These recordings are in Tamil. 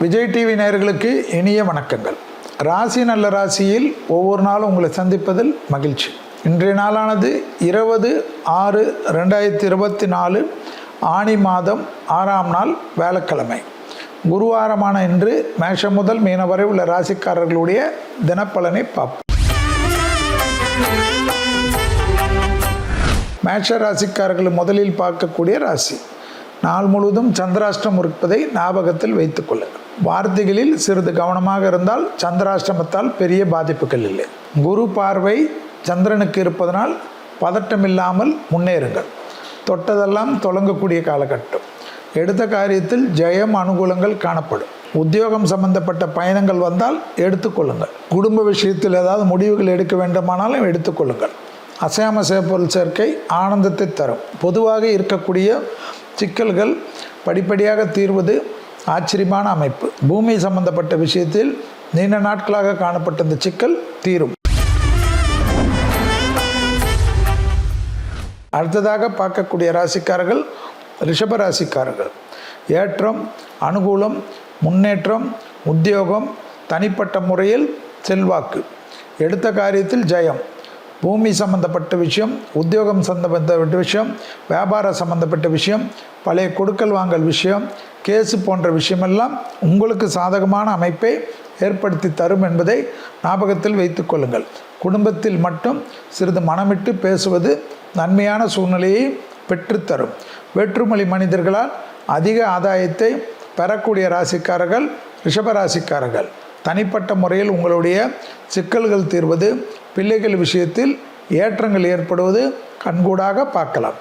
விஜய் டிவி நேயர்களுக்கு இனிய வணக்கங்கள். ராசி நல்ல ராசியில் ஒவ்வொரு நாளும் உங்களை சந்திப்பதில் மகிழ்ச்சி. இன்றைய நாளானது இருபது ஆறு ரெண்டாயிரத்தி இருபத்தி நாலு ஆணி மாதம் ஆறாம் நாள் வேலைக்கிழமை. குருவாரமான இன்று மேஷம் முதல் மீன வரை உள்ள ராசிக்காரர்களுடைய தினப்பலனை பார்ப்போம். மேஷ ராசிக்காரர்கள் முதலில் பார்க்கக்கூடிய ராசி. நாள் முழுவதும் சந்திராஷ்டம் இருப்பதை ஞாபகத்தில் வைத்துக் கொள்ளுங்கள். வார்த்தைகளில் சிறிது கவனமாக இருந்தால் சந்திராஷ்டமத்தால் பெரிய பாதிப்புகள் இல்லை. குரு பார்வை சந்திரனுக்கு இருப்பதனால் பதட்டம் இல்லாமல் முன்னேறுங்கள். தொட்டதெல்லாம் தொடங்கக்கூடிய காலகட்டம். எடுத்த காரியத்தில் ஜெயம் அனுகூலங்கள் காணப்படும். உத்தியோகம் சம்பந்தப்பட்ட பயணங்கள் வந்தால் எடுத்துக்கொள்ளுங்கள் குடும்ப விஷயத்தில் ஏதாவது முடிவுகள் எடுக்க வேண்டுமானாலும் எடுத்துக்கொள்ளுங்கள் அசையாம பொருள் சேர்க்கை ஆனந்தத்தை தரும். பொதுவாக இருக்கக்கூடிய சிக்கல்கள் படிப்படியாக தீர்வது ஆச்சரியமான அமைப்பு. பூமி சம்பந்தப்பட்ட விஷயத்தில் நீண்ட நாட்களாக காணப்பட்ட இந்த சிக்கல் தீரும். அடுத்ததாக பார்க்கக்கூடிய ராசிக்காரர்கள் ரிஷப ராசிக்காரர்கள். ஏற்றம் அனுகூலம் முன்னேற்றம் உத்தியோகம் தனிப்பட்ட முறையில் செல்வாக்கு. எடுத்த காரியத்தில் ஜெயம். பூமி சம்பந்தப்பட்ட விஷயம் உத்தியோகம் சம்பந்தப்பட்ட விஷயம் வியாபார சம்பந்தப்பட்ட விஷயம் பழைய கொடுக்கல் வாங்கல் விஷயம் கேஸு போன்ற விஷயமெல்லாம் உங்களுக்கு சாதகமான அமைப்பை ஏற்படுத்தி தரும் என்பதை ஞாபகத்தில் வைத்துக்கொள்ளுங்கள் குடும்பத்தில் மட்டும் சிறிது மனமிட்டு பேசுவது நன்மையான சூழ்நிலையை பெற்றுத்தரும். வேற்றுமொழி மனிதர்களால் அதிக ஆதாயத்தை பெறக்கூடிய ராசிக்காரர்கள் ரிஷபராசிக்காரர்கள் தனிப்பட்ட முறையில் உங்களுடைய சிக்கல்கள் தீர்வது பிள்ளைகள் விஷயத்தில் ஏற்றங்கள் ஏற்படுவது கண்கூடாக பார்க்கலாம்.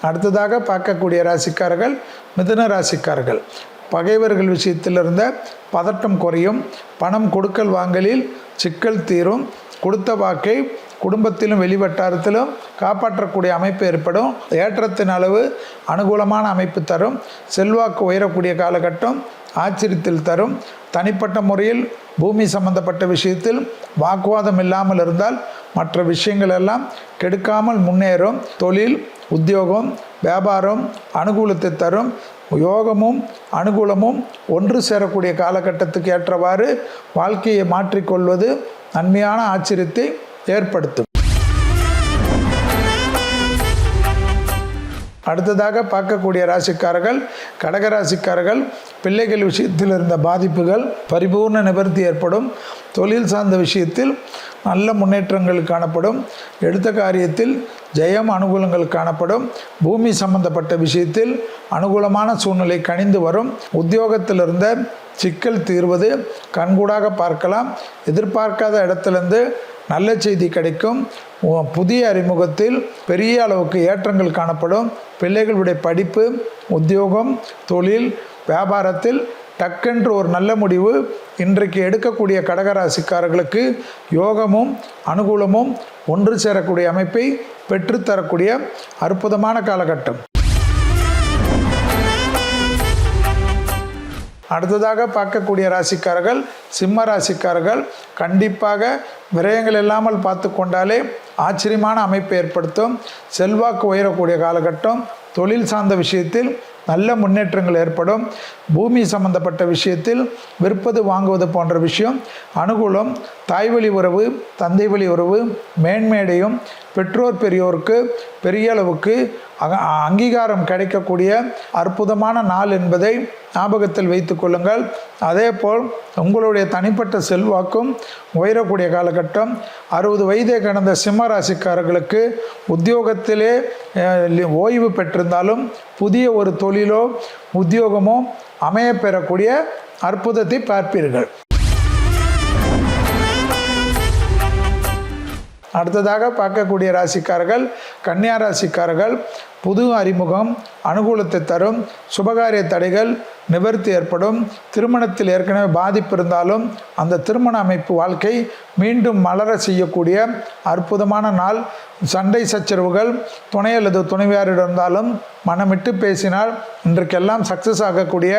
அடுத்ததாக பார்க்கக்கூடிய ராசிக்காரர்கள் மிதுன ராசிக்காரர்கள். பகைவர்கள் விஷயத்தில் இருந்த பதட்டம் குறையும். பணம் கொடுக்கல் வாங்கலில் சிக்கல் தீரும். கொடுத்த வாக்கை குடும்பத்திலும் வெளிவட்டாரத்திலும் காப்பாற்றக்கூடிய அமைப்பு ஏற்படும். ஏற்றத்தின் அளவு அனுகூலமான அமைப்பு தரும். செல்வாக்கு உயரக்கூடிய காலகட்டம் ஆச்சரியத்தில் தரும். தனிப்பட்ட முறையில் பூமி சம்பந்தப்பட்ட விஷயத்தில் வாக்குவாதம் இல்லாமல் இருந்தால் மற்ற விஷயங்கள் எல்லாம் கெடுக்காமல் முன்னேறும். தொழில் உத்தியோகம் வியாபாரம் அனுகூலத்தை தரும். யோகமும் அனுகூலமும் ஒன்று சேரக்கூடிய காலகட்டத்துக்கு ஏற்றவாறு வாழ்க்கையை மாற்றிக்கொள்வது நன்மையான ஆச்சரியத்தை ஏற்படுத்தும். அடுத்ததாக பார்க்கக்கூடிய ராசிக்காரர்கள் கடகராசிக்காரர்கள் பிள்ளைகள் விஷயத்தில் இருந்த பாதிப்புகள் பரிபூர்ண நிவர்த்தி ஏற்படும். தொழில் சார்ந்த விஷயத்தில் நல்ல முன்னேற்றங்கள் காணப்படும். எடுத்த காரியத்தில் ஜெயம் அனுகூலங்கள் காணப்படும். பூமி சம்பந்தப்பட்ட விஷயத்தில் அனுகூலமான சூழ்நிலை கணிந்து வரும். உத்தியோகத்தில் இருந்த சிக்கல் தீர்வது கண்கூடாக பார்க்கலாம். எதிர்பார்க்காத இடத்திலிருந்து நல்ல செய்தி கிடைக்கும். புதிய அறிமுகத்தில் பெரிய அளவுக்கு ஏற்றங்கள் காணப்படும். பிள்ளைகளுடைய படிப்பு உத்தியோகம் தொழில் வியாபாரத்தில் டக்கென்று ஒரு நல்ல முடிவு இன்றைக்கு எடுக்கக்கூடிய கடகராசிக்காரர்களுக்கு யோகமும் அனுகூலமும் ஒன்று சேரக்கூடிய அமைப்பை பெற்றுத்தரக்கூடிய அற்புதமான காலகட்டம். அடுத்ததாக பார்க்கக்கூடிய ராசிக்காரர்கள் சிம்ம ராசிக்காரர்கள் கண்டிப்பாக விரயங்கள் இல்லாமல் பார்த்து கொண்டாலே ஆச்சரியமான அமைப்பை ஏற்படுத்தும். செல்வாக்கு உயரக்கூடிய காலகட்டம் தொழில் சார்ந்த விஷயத்தில் நல்ல முன்னேற்றங்கள் ஏற்படும். பூமி சம்பந்தப்பட்ட விஷயத்தில் விற்பது வாங்குவது போன்ற விஷயம் அனுகூலம் தாய்வழி உறவு தந்தை வழி உறவு மேன்மேடையும் பெற்றோர் பெரியோருக்கு பெரிய அளவுக்கு அங்கீகாரம் கிடைக்கக்கூடிய அற்புதமான நாள் என்பதை ஞாபகத்தில் வைத்து கொள்ளுங்கள். அதேபோல் உங்களுடைய தனிப்பட்ட செல்வாக்கும் உயரக்கூடிய காலகட்டம் அறுபது வயதை கடந்த சிம்ம ராசிக்காரர்களுக்கு உத்தியோகத்திலே ஓய்வு பெற்றிருந்தாலும் புதிய ஒரு தொழில் உத்தியோகமோ அமைய பெறக்கூடிய அற்புதத்தை பார்ப்பீர்கள். அடுத்ததாக பார்க்கக்கூடிய ராசிக்காரர்கள் கன்னியா ராசிக்காரர்கள் புது அறிமுகம் அனுகூலத்தை தரும் சுபகாரிய தடைகள் நிவர்த்தி ஏற்படும் திருமணத்தில் ஏற்கனவே பாதிப்பு இருந்தாலும் அந்த திருமண அமைப்பு வாழ்க்கை மீண்டும் மலர செய்யக்கூடிய அற்புதமான நாள். சண்டை சச்சரவுகள் துணை அல்லது துணைவியாரிடம் இருந்தாலும் மனமிட்டு பேசினால் இன்றைக்கெல்லாம் சக்ஸஸ் ஆகக்கூடிய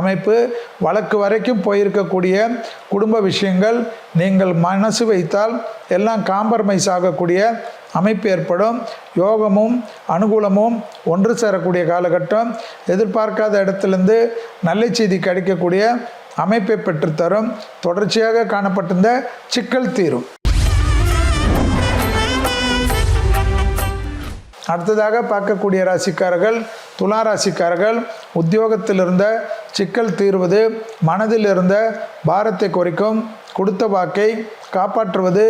அமைப்பு. வழக்கு வரைக்கும் போயிருக்கக்கூடிய குடும்ப விஷயங்கள் நீங்கள் மனசு வைத்தால் எல்லாம் காம்ப்ரமைஸ் ஆகக்கூடிய அமைப்பு ஏற்படும். யோகமும் அனுகூலமும் ஒன்று சேரக்கூடிய காலகட்டம். எதிர்பார்க்காத இடத்துலேருந்து நல்ல செய்தி கிடைக்கக்கூடிய அமைப்பை பெற்றுத்தரும். தொடர்ச்சியாக காணப்பட்டிருந்த சிக்கல் தீரும் அடுத்ததாக பார்க்கக்கூடிய ராசிக்காரர்கள் துலா ராசிக்காரர்கள் உத்தியோகத்தில் இருந்த சிக்கல் தீர்வது மனதில் இருந்த பாரத்தை குறைக்கும் கொடுத்த வாக்கை காப்பாற்றுவது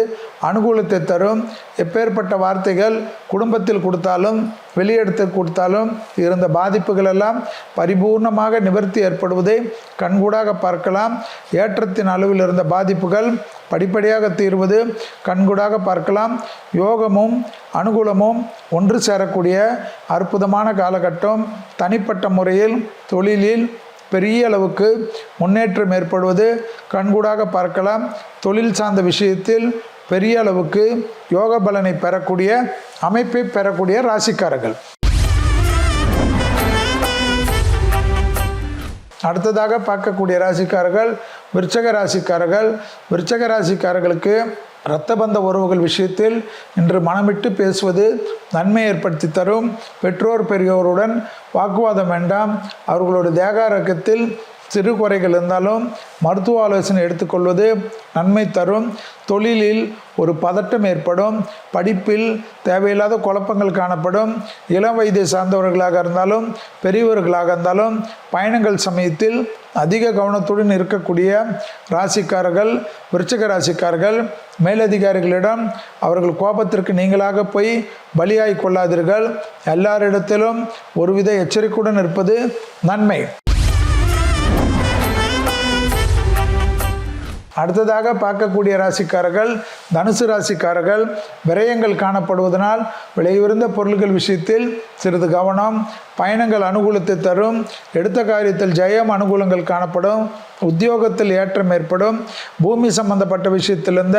அனுகூலத்தை தரும் எப்பேற்பட்ட வார்த்தைகள் குடும்பத்தில் கொடுத்தாலும் வெளியெடுத்து கொடுத்தாலும் இருந்த பாதிப்புகள் எல்லாம் பரிபூர்ணமாக நிவர்த்தி ஏற்படுவதை கண்கூடாக பார்க்கலாம். ஏற்றத்தின் அளவில் இருந்த பாதிப்புகள் படிப்படியாக தீர்வது கண்கூடாக பார்க்கலாம். யோகமும் அனுகூலமும் ஒன்று சேரக்கூடிய அற்புதமான காலகட்டம். தனிப்பட்ட முறையில் தொழிலில் பெரிய அளவுக்கு முன்னேற்றம் ஏற்படுவது கண்கூடாக பார்க்கலாம். தொழில் சார்ந்த விஷயத்தில் பெரிய அளவுக்கு யோக பலனை பெறக்கூடிய அமைப்பை பெறக்கூடிய ராசிக்காரர்கள். அடுத்ததாக பார்க்கக்கூடிய ராசிக்காரர்கள் விருச்சக ராசிக்காரர்கள். விருச்சக ராசிக்காரர்களுக்கு இரத்த பந்த உறவுகள் விஷயத்தில் இன்று மனமிட்டு பேசுவது நன்மை ஏற்படுத்தி தரும். பெற்றோர் பெரியோருடன் வாக்குவாதம் வேண்டாம். அவர்களோட தேகாரக்கத்தில் சிறு குறைகள் இருந்தாலும் மருத்துவ ஆலோசனை எடுத்துக்கொள்வது நன்மை தரும். தொழிலில் ஒரு பதட்டம் ஏற்படும். படிப்பில் தேவையில்லாத குழப்பங்கள் காணப்படும். இளம் வயதை சார்ந்தவர்களாக இருந்தாலும் பெரியவர்களாக இருந்தாலும் பயணங்கள் சமயத்தில் அதிக கவனத்துடன் இருக்கக்கூடிய ராசிக்காரர்கள் விருச்சக ராசிக்காரர்கள் மேலதிகாரிகளிடம் அவர்கள் கோபத்திற்கு நீங்களாக போய் பலியாய் கொள்ளாதீர்கள். எல்லாரிடத்திலும் ஒருவித எச்சரிக்கையுடன் இருப்பது நன்மை. அடுத்ததாக பார்க்கக்கூடிய ராசிக்காரர்கள் தனுசு ராசிக்காரர்கள் விரயங்கள் காணப்படுவதனால் விலையுயர்ந்த பொருட்கள் விஷயத்தில் சிறிது கவனம் பயணங்கள் அனுகூலத்தை தரும் எடுத்த காரியத்தில் ஜெயம் அனுகூலங்கள் காணப்படும் உத்தியோகத்தில் ஏற்றம் ஏற்படும் பூமி சம்பந்தப்பட்ட விஷயத்திலிருந்த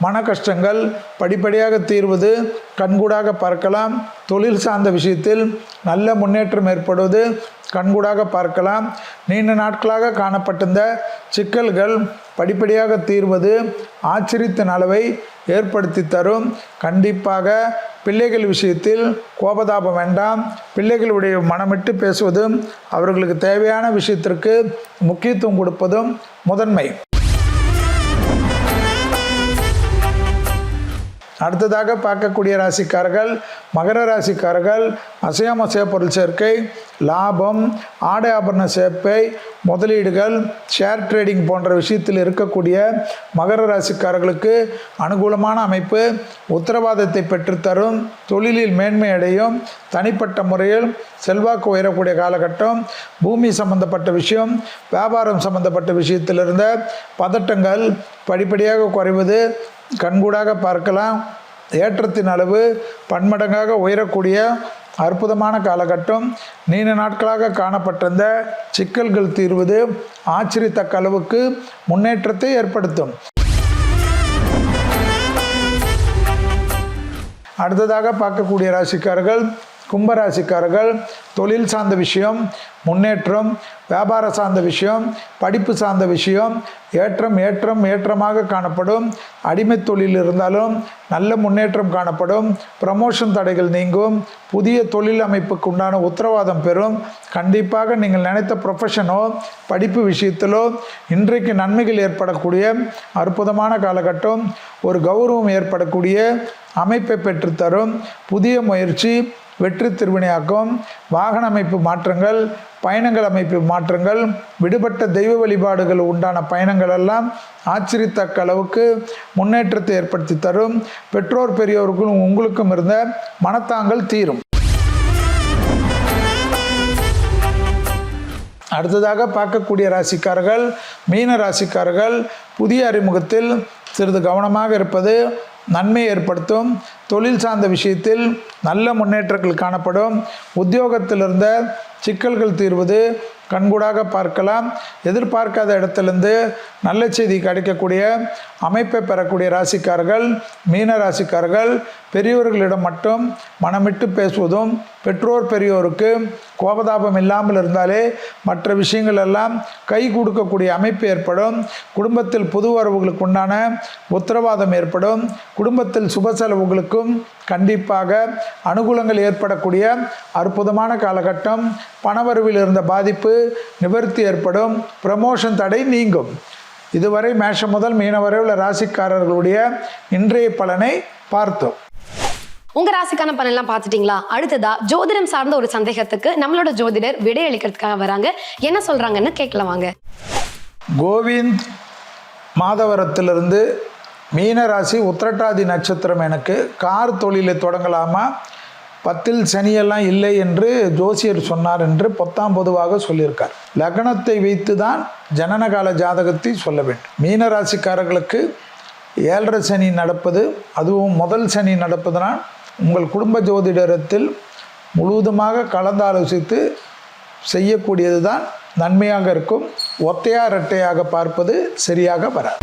மன கஷ்டங்கள் படிப்படியாக தீர்வது கண்கூடாக பார்க்கலாம் தொழில் சார்ந்த விஷயத்தில் நல்ல முன்னேற்றம் ஏற்படுவது கண்கூடாக பார்க்கலாம். நீண்ட நாட்களாக காணப்பட்டிருந்த சிக்கல்கள் படிப்படியாக தீர்வது ஆச்சரியத்தின் அளவை ஏற்படுத்தி தரும். கண்டிப்பாக பிள்ளைகள் விஷயத்தில் கோபதாபம் வேண்டாம். பிள்ளைகளுடைய மனமிட்டு பேசுவதும் அவர்களுக்கு தேவையான விஷயத்திற்கு முக்கியத்துவம் கொடுப்பதும் முதன்மை. அடுத்ததாக பார்க்கக்கூடிய ராசிக்காரர்கள் மகர ராசிக்காரர்கள் அசையாமசைய பொருள் சேர்க்கை லாபம் ஆடை ஆபரண சேர்ப்பை முதலீடுகள் ஷேர் ட்ரேடிங் போன்ற விஷயத்தில் இருக்கக்கூடிய மகர ராசிக்காரர்களுக்கு அனுகூலமான அமைப்பு உத்தரவாதத்தை பெற்றுத்தரும் தொழிலில் மேன்மை அடையும் தனிப்பட்ட முறையில் செல்வாக்கு உயரக்கூடிய காலகட்டம் பூமி சம்பந்தப்பட்ட விஷயம் வியாபாரம் சம்பந்தப்பட்ட விஷயத்தில் இருந்த பதட்டங்கள் படிப்படியாக குறைவது கண்கூடாக பார்க்கலாம். ஏற்றத்தின் அளவு பன்மடங்காக உயரக்கூடிய அற்புதமான காலகட்டம். நீண்ட நாட்களாக காணப்பட்டிருந்த சிக்கல்கள் தீர்வது ஆச்சரியத்தக்க அளவுக்கு முன்னேற்றத்தை ஏற்படுத்தும். அடுத்ததாக பார்க்கக்கூடிய ராசிக்காரர்கள் கும்பராசிக்காரர்கள் தொழில் சார்ந்த விஷயம் முன்னேற்றம் வியாபார சார்ந்த விஷயம் படிப்பு சார்ந்த விஷயம் ஏற்றம் ஏற்றம் ஏற்றமாக காணப்படும். அடிமை தொழில் இருந்தாலும் நல்ல முன்னேற்றம் காணப்படும். ப்ரமோஷன் தடைகள் நீங்கும். புதிய தொழில் அமைப்புக்கு உண்டான உத்தரவாதம் பெறும். கண்டிப்பாக நீங்கள் நினைத்த ப்ரொஃபஷனோ படிப்பு விஷயத்திலோ இன்றைக்கு நன்மைகள் ஏற்படக்கூடிய அற்புதமான காலகட்டம் ஒரு கௌரவம் ஏற்படக்கூடிய அமைப்பை பெற்றுத்தரும். புதிய முயற்சி வெற்றி திருவினையாக்கம் வாகன அமைப்பு மாற்றங்கள் பயணங்கள் அமைப்பு மாற்றங்கள் விடுபட்ட தெய்வ வழிபாடுகள் உண்டான பயணங்கள் எல்லாம் ஆச்சரியத்தக்க அளவுக்கு முன்னேற்றத்தை ஏற்படுத்தி தரும். பெற்றோர் பெரியோருக்கும் உங்களுக்கும் இருந்த மனத்தாங்கள் தீரும். அடுத்ததாக பார்க்கக்கூடிய ராசிக்காரர்கள் மீன ராசிக்காரர்கள் புதிய அறிமுகத்தில் சிறிது கவனமாக இருப்பது நன்மை ஏற்படுத்தும். தொழில் சார்ந்த விஷயத்தில் நல்ல முன்னேற்றங்கள் காணப்படும். உத்தியோகத்தில் இருந்த சிக்கல்கள் தீர்வது கண்கூடாக பார்க்கலாம். எதிர்பார்க்காத இடத்துலேருந்து நல்ல செய்தி கிடைக்கக்கூடிய அமைப்பை பெறக்கூடிய ராசிக்காரர்கள் மீன ராசிக்காரர்கள் பெரியவர்களிடம் மட்டும் மனமிட்டு பேசுவதும் பெற்றோர் பெரியோருக்கு கோபதாபம் இல்லாமல் இருந்தாலே மற்ற விஷயங்கள் எல்லாம் கை கொடுக்கக்கூடிய அமைப்பு ஏற்படும். குடும்பத்தில் புது வரவுகளுக்கு உண்டான உத்தரவாதம் ஏற்படும். குடும்பத்தில் சுப செலவுகளுக்கும் கண்டிப்பாக அனுகூலங்கள் ஏற்படக்கூடிய அற்புதமான காலகட்டம். பணவரவில் இருந்த பாதிப்பு நிவர்த்தி ஏற்படும். ப்ரமோஷன் தடை நீங்கும். இதுவரை மேஷம் முதல் மீன வரை உள்ள ராசிக்காரர்களுடைய இன்றைய பலனை பார்த்தோம். உங்க ராசிக்கான பலன்லாம் பார்த்துட்டீங்களா? அடுத்ததா ஜோதிடம் சார்ந்த ஒரு சந்தேகத்துக்கு நம்மளோட ஜோதிடர் விடையளிக்கிறதுக்காக வராங்க. என்ன சொல்றாங்கன்னு கேட்கலாம் வாங்க. கோவிந்த் மாதவரத்திலிருந்து மீனராசி உத்திரட்டாதி நட்சத்திரம் எனக்கு. கார் தொழிலை தொடங்கலாமா? பத்தில் சனியெல்லாம் இல்லை என்று ஜோசியர் சொன்னார் என்று பொத்தாம் பொதுவாக சொல்லியிருக்கார். லக்னத்தை வைத்து தான் ஜனனகால ஜாதகத்தை சொல்ல வேண்டும். மீனராசிக்காரர்களுக்கு ஏழரை சனி நடப்பது அதுவும் முதல் சனி நடப்பதனால் உங்கள் குடும்ப ஜோதிடத்தில் முழுவதுமாக கலந்தாலோசித்து செய்யக்கூடியது தான் நன்மையாக இருக்கும். ஒத்தையா இரட்டையாக பார்ப்பது சரியாக வராது.